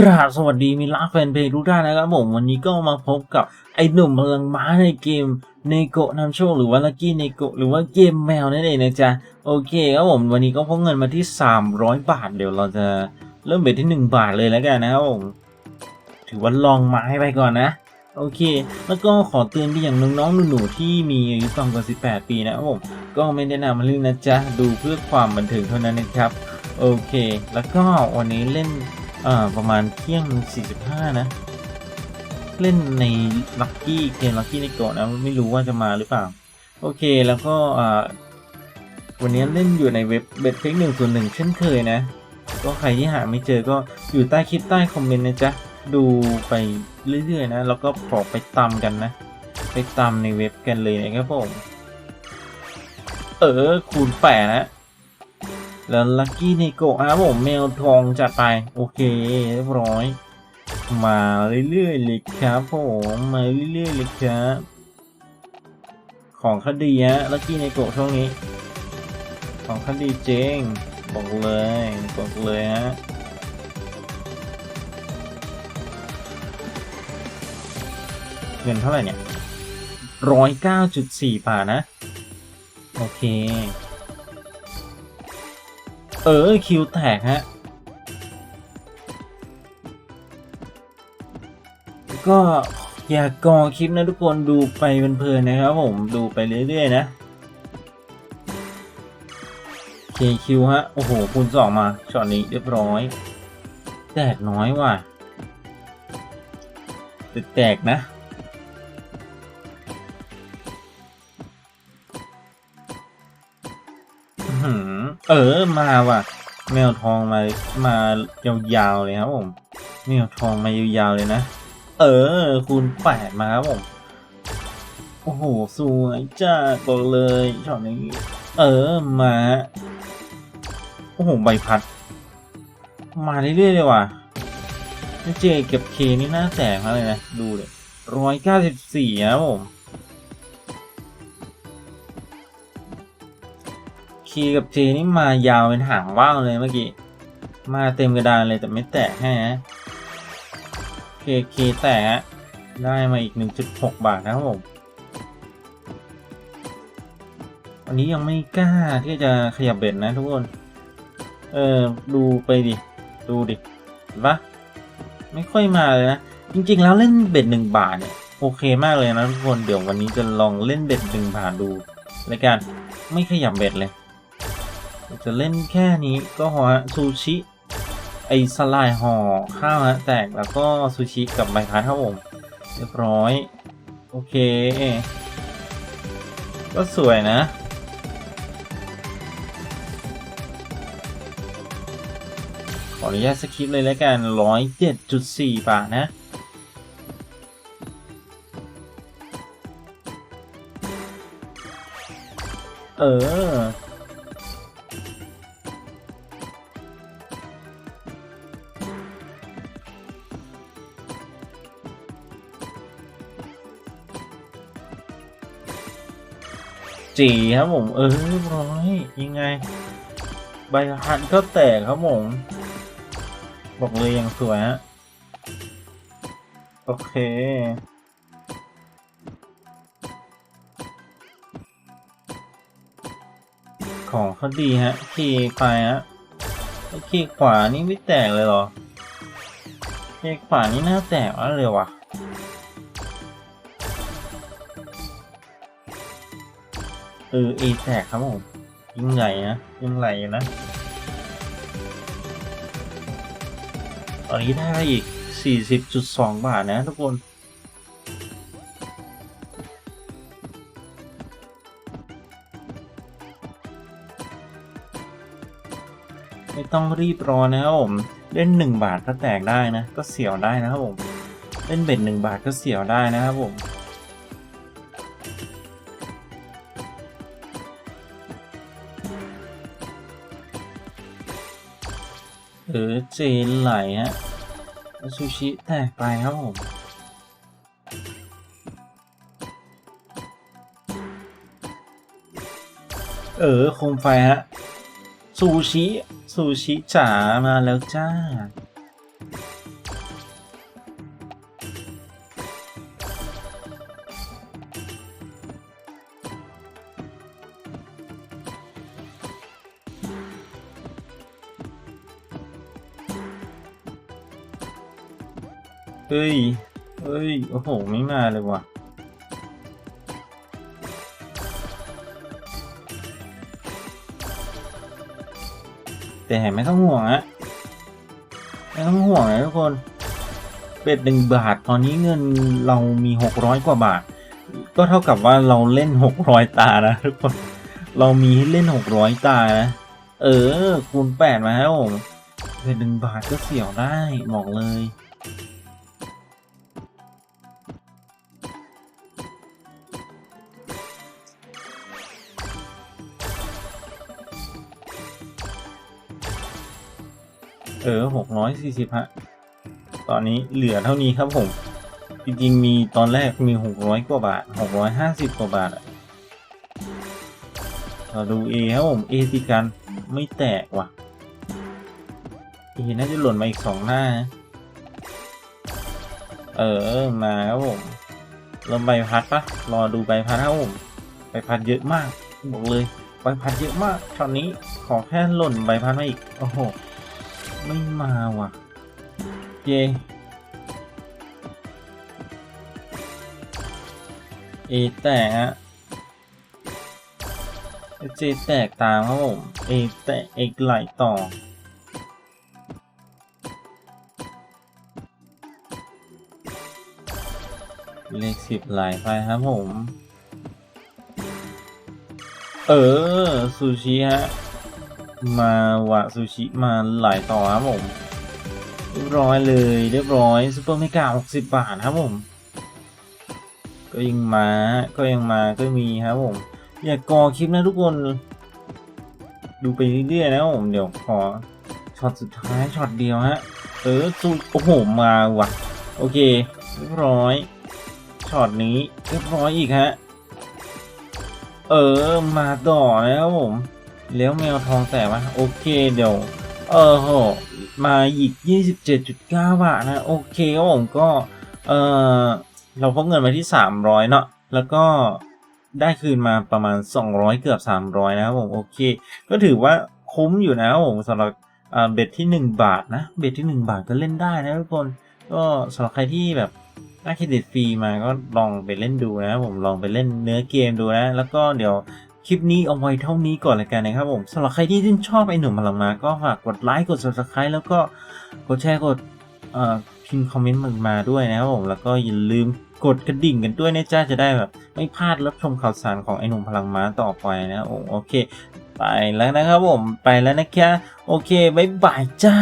กราบสวัสดีมิลาแฟนเพลงทุกท่านนะครับผมวันนี้ก็มาพบกับไอ้หนุ่มพลังม้าในเกมเนโกะนำโชคหรือว่าลักกี้เนโกะหรือว่าเกมแมวนั่นเองนะจ๊ะโอเคครับผมวันนี้ก็พกเงินมาที่ 300 บาทเดี๋ยวเราจะเริ่มเบ็ดที่ 1 บาทเลยแล้วกันนะครับผมถือว่าลองไม้ไปก่อนนะ โอเค แล้วก็ขอเตือนไปอย่างน้องๆหนูๆที่มีอายุต่ำกว่า 18 ปีนะครับผมก็ไม่แนะนำมาเล่นนะจ๊ะดูเพื่อความบันเทิงเท่านั้นนะครับโอเค แล้วก็วันนี้เล่น อ่าประมาณเที่ยง 45 นะ เล่นในลัคกี้เกมลัคกี้ในโกาะนะ ไม่รู้ว่าจะมาหรือเปล่า โอเคแล้วก็อ่าวันนี้เล่นอยู่ในเว็บเบ็ดเฟกหนึ่งส่วนหนึ่งเช่นเคยนะ ก็ใครที่หาไม่เจอก็อยู่ใต้คลิปใต้คอมเมนต์นะจ๊ะ ดูไปเรื่อยๆนะ แล้วก็ขอไปตามกันนะ ไปตามในเว็บกันเลยนะครับผม เออคูณแปดนะ แล้วลัคกี้เนโกะครับผมแมวทองจัดไป โอเคเรียบร้อย มาเรื่อยๆเลยครับผมมาเรื่อยๆเลยครับของคดีฮะลัคกี้เนโกะช่วงนี้ ของคดีเจงบอกเลยบอกเลยฮะเงินเท่าไหร่เนี่ยร้อยเก้าจุดสี่บาทนะ โอเค ออคิวแตกฮะ ก็อย่ากอคลิปนะทุกคนดูไปเพลินๆนะครับผมดูไปเรื่อยๆนะ KQ ฮะ โอ้โห คูณสองมาช็อตนี้เรียบร้อย แตกน้อยว่ะแต่แตกนะ เออมาว่ะ แมวทองมามายาวๆเลยครับผมแมวทองมายาวๆเลยนะ เออ คูณแปดมาครับผมโอ้โหสวยจ้าบอกเลยช็อตนี้ เออมาโอ้โหใบพัด มาเรื่อยๆเลยว่ะเจเก็บเคนี่น่าแตกมากเลยนะ ดูเลยร้อยเก้าสิบสี่ครับผม คีกับเจนี่มายาวเป็นหางว่าวเลยเมื่อกี้ มาเต็มกระดานเลยแต่ไม่แตกให้นะเคเคแตกฮะได้มาอีก 1.6 บาทนะครับผม วันนี้ยังไม่กล้าที่จะขยับเบ็ดนะทุกคน เออดูไปดิ ดูดิเห็นปะไม่ค่อยมาเลยนะ จริงๆแล้วเล่นเบ็ดหนึ่งบาทเนี่ยโอเคมากเลยนะทุกคน เดี๋ยววันนี้จะลองเล่นเบ็ดหนึ่งบาทดูรายการไม่ขยับเบ็ดเลย จะเล่นแค่นี้ก็พอซูชิไอสลายห่อข้าวฮะแตกแล้วก็ซูชิกับใบพัดครับผมเรียบร้อย โอเค ก็สวยนะ ขออนุญาตสคริปเลยแล้วกันร้อยเจ็ดจุดสี่บาทนะ เออ จีครับผมเออเรียบร้อยยังไง ใบพัดก็แตกครับผมบอกเลยยังสวยฮะโอเคของเขาดีฮะขี่ไปฮะขี่ขวานี่ไม่แตกเลยเหรอขี่ขวานี่น่าแตกมากเลยว่ะ เออเอแตกครับผมยิ่งใหญ่นะยิ่งไหลนะ ตอนนี้ได้อีก 40.2 บาทนะทุกคนไม่ต้องรีบร้อนนะครับผม เล่น 1 บาทก็แตกได้นะ ก็เสียวได้นะครับผม เล่นเบ็ด1บาทก็เสียวได้นะครับผม เออเจนไหลฮะซูชิแตกไปครับผมเออโคมไฟฮะซูชิซูชิจ๋ามาแล้วจ้า เฮ้ย เฮ้ย โอ้โห ไม่มาเลยว่ะ แต่ไม่ต้องห่วงอะไม่ต้องห่วงนะทุกคน เป็ดหนึ่งบาท ตอนนี้เงินเรามีหกร้อยกว่าบาท ก็เท่ากับว่าเราเล่นหกร้อยตานะทุกคน เรามีให้เล่นหกร้อยตานะ เออ คูณแปดมาแล้วผมเป็ดหนึ่งบาทก็เสี่ยวได้ บอกเลย เออหกร้อยสี่สิบฮะ ตอนนี้เหลือเท่านี้ครับผม จริงๆมีตอนแรกมีหกร้อยกว่าบาทหกร้อยห้าสิบกว่าบาทอะเราดูเอครับผมเอติกันไม่แตกว่ะเอน่าจะหล่นมาอีกสองหน้า เออมาครับผมเราใบพัดปะรอดูใบพัดครับผมใบพัดเยอะมากบอกเลยใบพัดเยอะมากตอนนี้ขอแค่หล่นใบพัดมาอีกโอ้โห ไม่มาว่ะเจเอแตกฮะเจแตกตามครับผมเอแตกเอกไหลต่อเลขสิบไหลไปครับผม เออ ซูชิฮะ มาวะซูชิมาหลายต่อครับผม เรียบร้อยเลยเรียบร้อยซูเปอร์เมกาหกสิบบาทครับผม ก็ยังมาก็ยังมาก็มีครับผม อย่ากอคลิปนะทุกคน ดูไปเรื่อยๆนะครับผม เดี๋ยวขอช็อตสุดท้ายช็อตเดียวฮะ เออซูโอ้โหมาวะโอเคเรียบร้อยช็อตนี้เรียบร้อยอีกฮะ เออมาต่อนะครับผม แล้วแมวทองแต่ว่าโอเคเดี๋ยว เออโหมาอีก 27.9 บาทนะ โอเคครับผมก็ เออเราพกเงินมาที่ 300 เนาะแล้วก็ได้คืนมาประมาณ 200 เกือบ 300 นะครับผม โอเค ก็ถือว่าคุ้มอยู่นะครับผมสำหรับเบ็ดที่ 1 บาทนะ เบ็ดที่ 1 บาทก็เล่นได้นะทุกคน ก็สำหรับใครที่แบบได้เครดิตฟรีมาก็ลองไปเล่นดูนะครับผมลองไปเล่นเนื้อเกมดูนะ แล้วก็เดี๋ยว คลิปนี้เอาไว้เท่านี้ก่อนเลยกันนะครับผมสำหรับใครที่ชื่นชอบไอ้หนุ่มพลังมา ก็ฝากกดไลค์กด subscribe แล้วก็กดแชร์กดอ่อพิมพ์คอมเมนต์มันมาด้วยนะครับผมแล้วก็อย่าลืมกดกระดิ่งกันด้วยนะจ้าจะได้แบบ ไม่พลาดรับชมข่าวสารของไอ้หนุ่มพลังม้าต่อไปนะโอเค ไปแล้วนะครับผมไปแล้วนะแค่โอเคบายบายจ้า